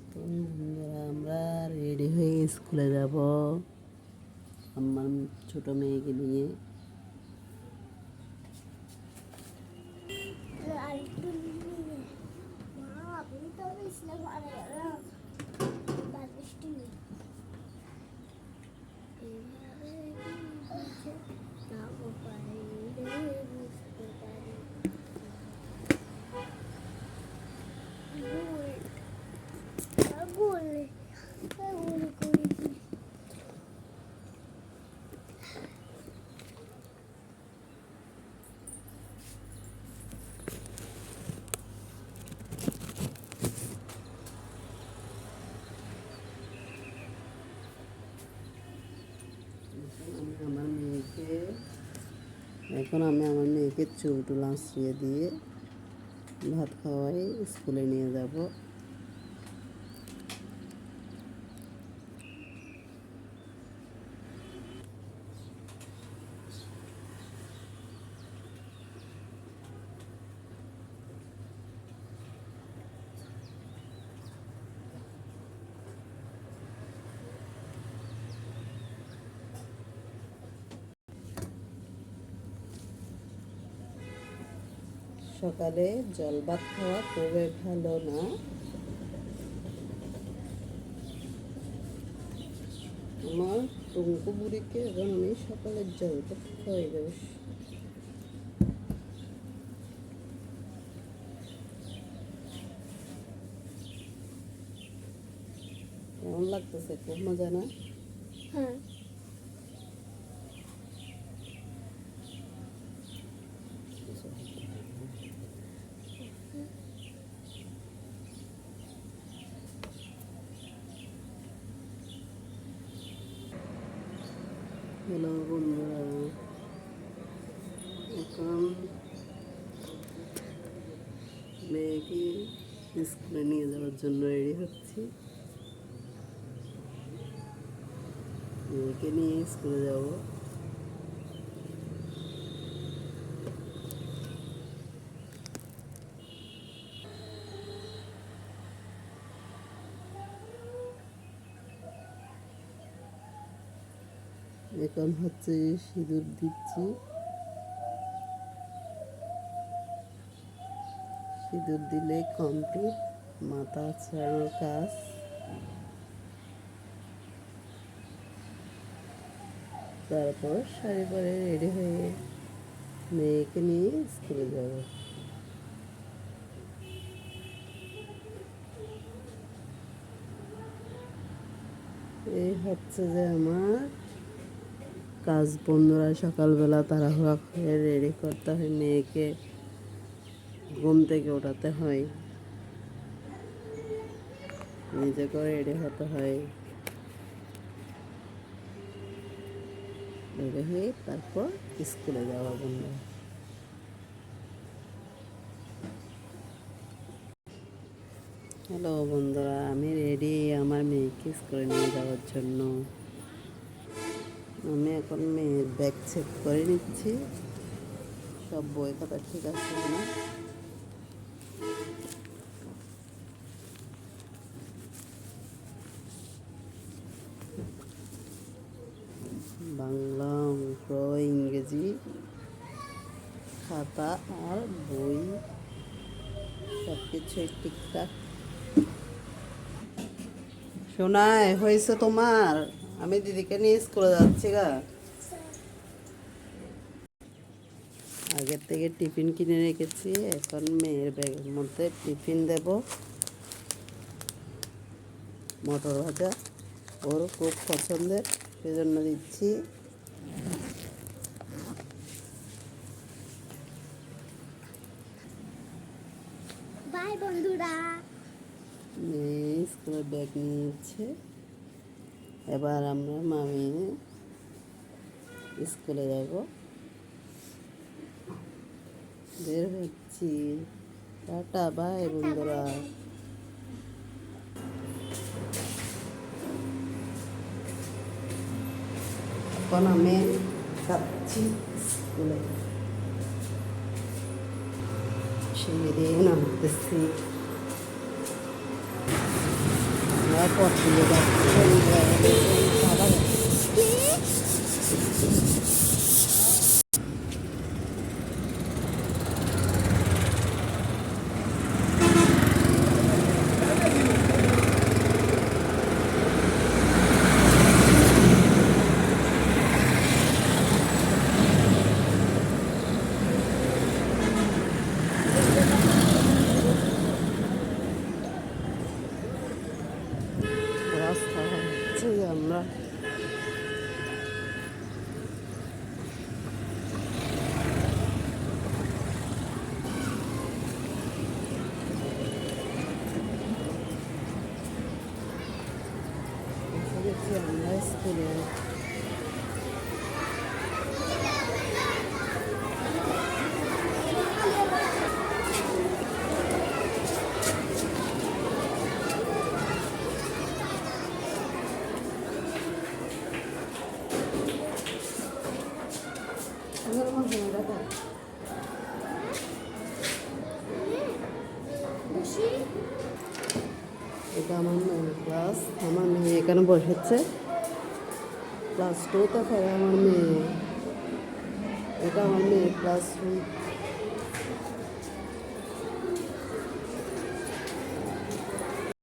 এখন বন্ধুরা আমরা রেডি হয়ে স্কুলে যাব আমার ছোট মেয়েকে নিয়ে আরেকটু নিয়ে মা আপনি তো এখন আমি আমার মেয়েকে চুল টুল আঁচড়িয়ে দিয়ে ভাত খাওয়াই স্কুলে নিয়ে যাব। সকালে জল ভাত খাওয়া খুবই ভালো না। আমার টুঙ্কু বুড়িকে এখন আমি সকালের জল ভাত খাওয়াই দেবো কেমন লাগতেছে? খুব মজা না? হ্যাঁ। হ্যালো বন্ধুরা এখন মেয়েকে স্কুলে নিয়ে যাওয়ার জন্য রেডি হচ্ছি। মেয়েকে নিয়ে স্কুলে যাব। এখন হচ্ছে সিঁদুর দিচ্ছি। সিঁদুর দিলে কমপ্লিট মাথা ছাড়ানোর কাজ। তারপর শাড়ি পরে রেডি হয়ে মেয়েকে নিয়ে স্কুলে যাব। এই হচ্ছে যে আমার কাজ বন্ধুরা, সকালবেলা তাড়াহুড়া করে রেডি করতে হয়, মেয়েকে ঘুম থেকে ওঠাতে হয়। নিজেকেও রেডি হতে হয়। রেডি হয়ে তারপর স্কুলে যাওয়া বন্ধু হ্যালো বন্ধুরা, আমি রেডি আমার মেয়েকে স্কুলে নিয়ে যাওয়ার জন্য। আমি এখন মেয়ের ব্যাগ চেক করে নিচ্ছি। সব বই খাতা ঠিক আছে না বাংলা অঙ্ক ইংরেজি খাতা আর বই সব কিছুই ঠিকঠাক। শোনায় হয়েছে তোমার? আমি দিদিকে নিয়ে স্কুলে যাচ্ছি গা। আগের থেকে টিফিন কিনে রেখেছি এখন মেয়ের ব্যাগের মধ্যে টিফিন দেব। মটর ভাজা ওর খুব পছন্দের সেজন্য দিচ্ছি। বাই বন্ধুরা। মেয়ে স্কুলের ব্যাগ নিয়েছে এবার আমরা মামি স্কুলে যাব। বের হচ্ছি। টাটা, বাই বন্ধুরা। এখন আমি যাচ্ছি স্কুলে। সিঁড়ি দিয়ে নামতেছি পড়তে যাচ্ছে কি রাস্তা হচ্ছে যে আমরা এসে গেছি আমরা স্কুলে এখানে আমার জমি দেখো বসি এটা আমার মেয়ের ক্লাস আমার মেয়ে এখানে বসেছে। ক্লাস টু তো আমার মেয়ে। এটা আমার প্লাস ক্লাসরুম